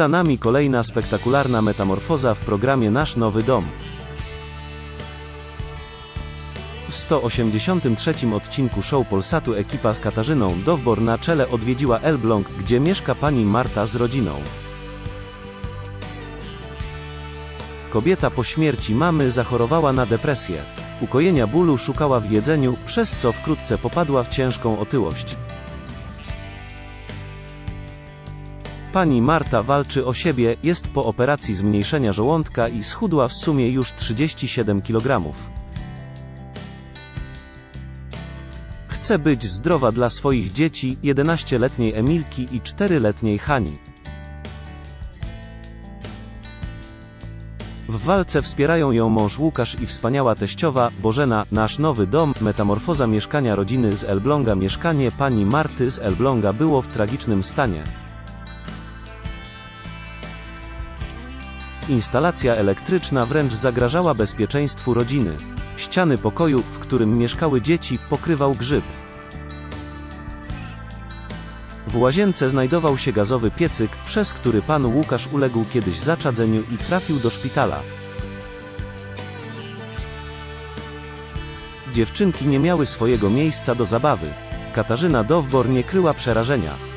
Za nami kolejna spektakularna metamorfoza w programie Nasz Nowy Dom. W 183 odcinku show Polsatu ekipa z Katarzyną Dowbor na czele odwiedziła Elbląg, gdzie mieszka pani Marta z rodziną. Kobieta po śmierci mamy zachorowała na depresję. Ukojenia bólu szukała w jedzeniu, przez co wkrótce popadła w ciężką otyłość. Pani Marta walczy o siebie, jest po operacji zmniejszenia żołądka i schudła w sumie już 37 kg. Chce być zdrowa dla swoich dzieci, 11-letniej Emilki i 4-letniej Hani. W walce wspierają ją mąż Łukasz i wspaniała teściowa, Bożena, nasz nowy dom, metamorfoza mieszkania rodziny z Elbląga Mieszkanie pani Marty z Elbląga było w tragicznym stanie. Instalacja elektryczna wręcz zagrażała bezpieczeństwu rodziny. Ściany pokoju, w którym mieszkały dzieci, pokrywał grzyb. W łazience znajdował się gazowy piecyk, przez który pan Łukasz uległ kiedyś zaczadzeniu i trafił do szpitala. Dziewczynki nie miały swojego miejsca do zabawy. Katarzyna Dowbor nie kryła przerażenia.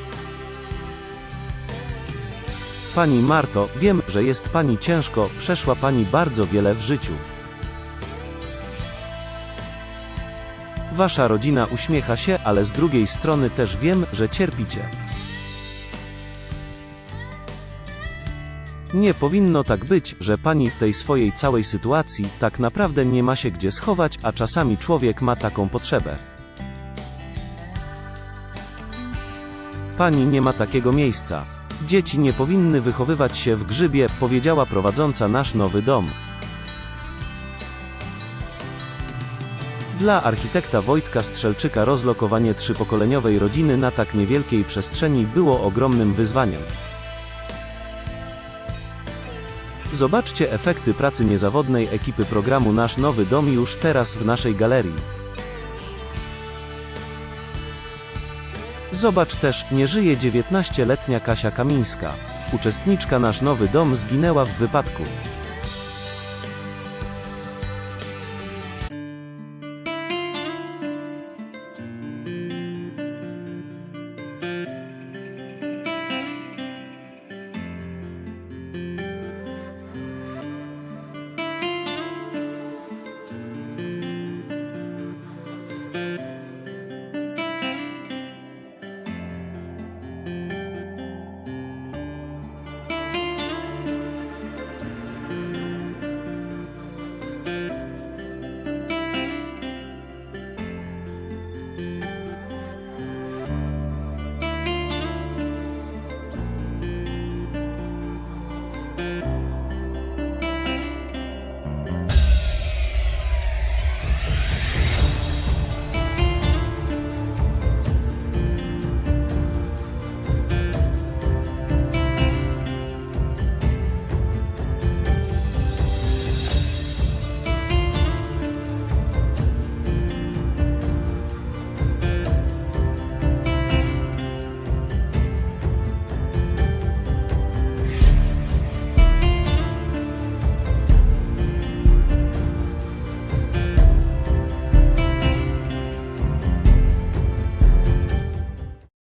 Pani Marto, wiem, że jest pani ciężko, przeszła pani bardzo wiele w życiu. Wasza rodzina uśmiecha się, ale z drugiej strony też wiem, że cierpicie. Nie powinno tak być, że pani w tej swojej całej sytuacji tak naprawdę nie ma się gdzie schować, a czasami człowiek ma taką potrzebę. Pani nie ma takiego miejsca. Dzieci nie powinny wychowywać się w grzybie, powiedziała prowadząca nasz nowy dom. Dla architekta Wojtka Strzelczyka rozlokowanie trzypokoleniowej rodziny na tak niewielkiej przestrzeni było ogromnym wyzwaniem. Zobaczcie efekty pracy niezawodnej ekipy programu Nasz Nowy Dom już teraz w naszej galerii. Zobacz też, nie żyje 19-letnia Kasia Kamińska. Uczestniczka Nasz Nowy Dom zginęła w wypadku.